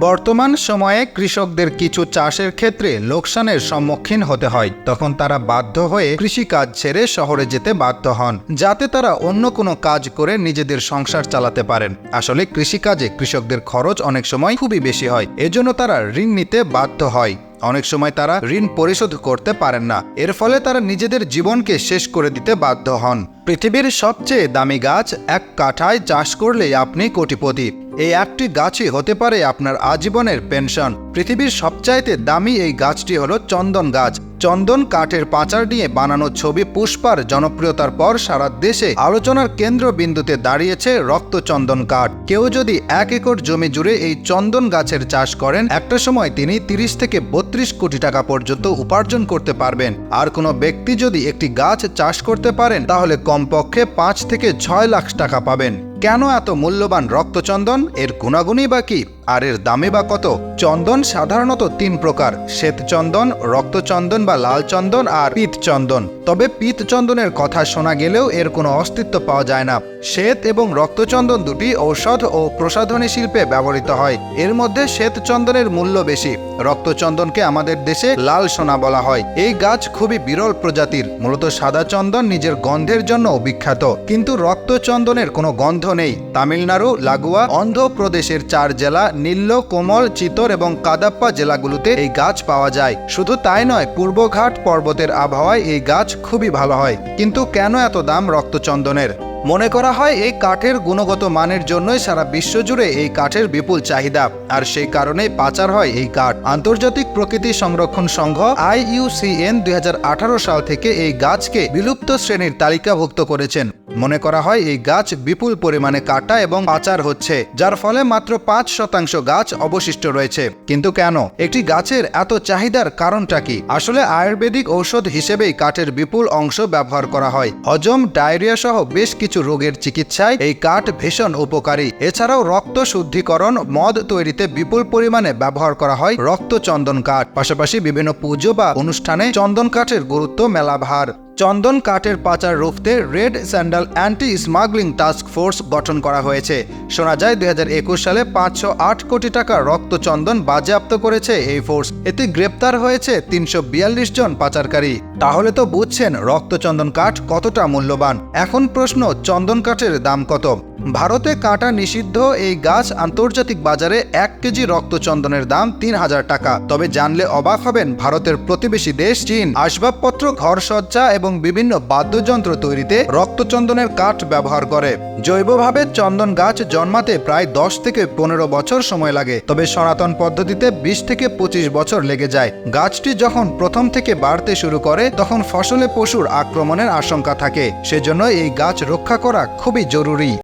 বর্তমান সময়ে কৃষকদের কিছু চাষের ক্ষেত্রে লোকসানের সম্মুখীন হতে হয়। তখন তারা বাধ্য হয়ে কৃষিকাজ ছেড়ে শহরে যেতে বাধ্য হন, যাতে তারা অন্য কোনো কাজ করে নিজেদের সংসার চালাতে পারেন। আসলে কৃষিকাজে কৃষকদের খরচ অনেক সময় খুবই বেশি হয়, এজন্য তারা ঋণ নিতে বাধ্য হয়। অনেক সময় তারা ঋণ পরিশোধ করতে পারেন না। এর ফলে তারা নিজেদের জীবনকে শেষ করে দিতে বাধ্য হন। পৃথিবীর সবচেয়ে দামি গাছ এক কাঠায় চাষ করলে আপনি কোটিপতি। এই একটি গাছই হতে পারে আপনার আজীবনের পেনশন। পৃথিবীর সবচাইতে দামি এই গাছটি হলো চন্দন গাছ। চন্দন কাঠের পাচার নিয়ে বানানো ছবি পুষ্পার জনপ্রিয়তার পর সারা দেশে আলোচনার কেন্দ্রবিন্দুতে দাঁড়িয়েছে রক্তচন্দন কাঠ। কেউ যদি এক একর জমি জুড়ে এই চন্দন গাছের চাষ করেন, একটা সময় তিনি তিরিশ থেকে বত্রিশ কোটি টাকা পর্যন্ত উপার্জন করতে পারবেন। আর কোনো ব্যক্তি যদি একটি গাছ চাষ করতে পারেন, তাহলে কমপক্ষে পাঁচ থেকে ছয় লাখ টাকা পাবেন। কেন এত মূল্যবান রক্তচন্দন এর গুণাগুণই বা কি? আর এর দামে বা কত? চন্দন সাধারণত তিন প্রকার, শ্বেত চন্দন রক্তচন্দন বা লাল চন্দন আর পিত চন্দন। তবে পিত চন্দনের কথা শোনা গেলেও এর কোনো অস্তিত্ব পাওয়া যায় না। শ্বেত এবং রক্তচন্দন দুটি ঔষধ ও প্রসাধনী শিল্পে ব্যবহৃত হয়। এর মধ্যে শ্বেত চন্দনের মূল্য বেশি। রক্তচন্দনকে আমাদের দেশে লাল সোনা বলা হয়। এই গাছ খুবই বিরল প্রজাতির। মূলত সাদা চন্দন নিজের গন্ধের জন্য বিখ্যাত। কিন্তু রক্তচন্দনের কোনো গন্ধ নেই। তামিলনাড়ু, লাগোয়া, অন্ধ্রপ্রদেশের চার জেলা নীল্য কোমল, চিতর এবং কাদাপ্পা জেলাগুলোতে এই গাছ পাওয়া যায়। শুধু তাই নয়, পূর্বঘাট পর্বতের আবহাওয়ায় এই গাছ খুবই ভালো হয়। কিন্তু কেন এত দাম রক্তচন্দনের? মনে করা হয় এই কাঠের গুণগত মানের জন্যই সারা বিশ্বজুড়ে এই কাঠের বিপুল চাহিদা। আর সেই কারণেই পাচার হয় এই কাঠ। আন্তর্জাতিক প্রকৃতি সংরক্ষণ সংঘ আইইউসিএন দুই সাল থেকে এই গাছকে বিলুপ্ত শ্রেণির তালিকাভুক্ত করেছেন। মনে করা হয় এই গাছ বিপুল পরিমাণে কাটা এবং পাচার হচ্ছে, যার ফলে মাত্র পাঁচ শতাংশ গাছ অবশিষ্ট রয়েছে। কিন্তু কেন? একটি গাছের এত চাহিদার কারণটা কি? আসলে আয়ুর্বেদিক ঔষধ হিসেবেই কাঠের বিপুল অংশ ব্যবহার করা হয়। হজম, ডায়রিয়া সহ বেশ কিছু রোগের চিকিৎসায় এই কাঠ ভীষণ উপকারী। এছাড়াও রক্ত শুদ্ধিকরণ, মদ তৈরিতে বিপুল পরিমাণে ব্যবহার করা হয় রক্ত চন্দন কাঠ। পাশাপাশি বিভিন্ন পুজো বা অনুষ্ঠানে চন্দন কাঠের গুরুত্ব মেলাভার। চন্দন কাঠের পাচার রুখতে red sandal anti smuggling task force গঠন করা হয়েছে। শোনা যায় দু হাজার একুশ সালে পাঁচশো আট কোটি টাকা রক্তচন্দন বাজেয়াপ্ত করেছে এই ফোর্স। এতে গ্রেপ্তার হয়েছে তিনশো বিয়াল্লিশ জন পাচারকারী। তাহলে তো বুঝছেন রক্তচন্দন কাঠ কতটা মূল্যবান। এখন প্রশ্ন, চন্দন কাঠের দাম কত? ভারতে কাটা নিষিদ্ধ এই গাছ আন্তর্জাতিক বাজারে এক কেজি রক্তচন্দনের দাম তিন হাজার টাকা। তবে জানলে অবাক হবেন ভারতের প্রতিবেশী দেশ চীন। আসবাবপত্র ঘর ঘরসজ্জা এবং বিভিন্ন বাদ্যযন্ত্র তৈরিতে রক্তচন্দনের কাঠ ব্যবহার করে। জৈবভাবে চন্দন গাছ জন্মাতে প্রায় দশ থেকে পনেরো বছর সময় লাগে, তবে সনাতন পদ্ধতিতে বিশ থেকে পঁচিশ বছর লেগে যায়। গাছটি যখন প্রথম থেকে বাড়তে শুরু করে, তখন ফসলে পশুর আক্রমণের আশঙ্কা থাকে। সেজন্য এই গাছ রক্ষা করা খুবই জরুরি।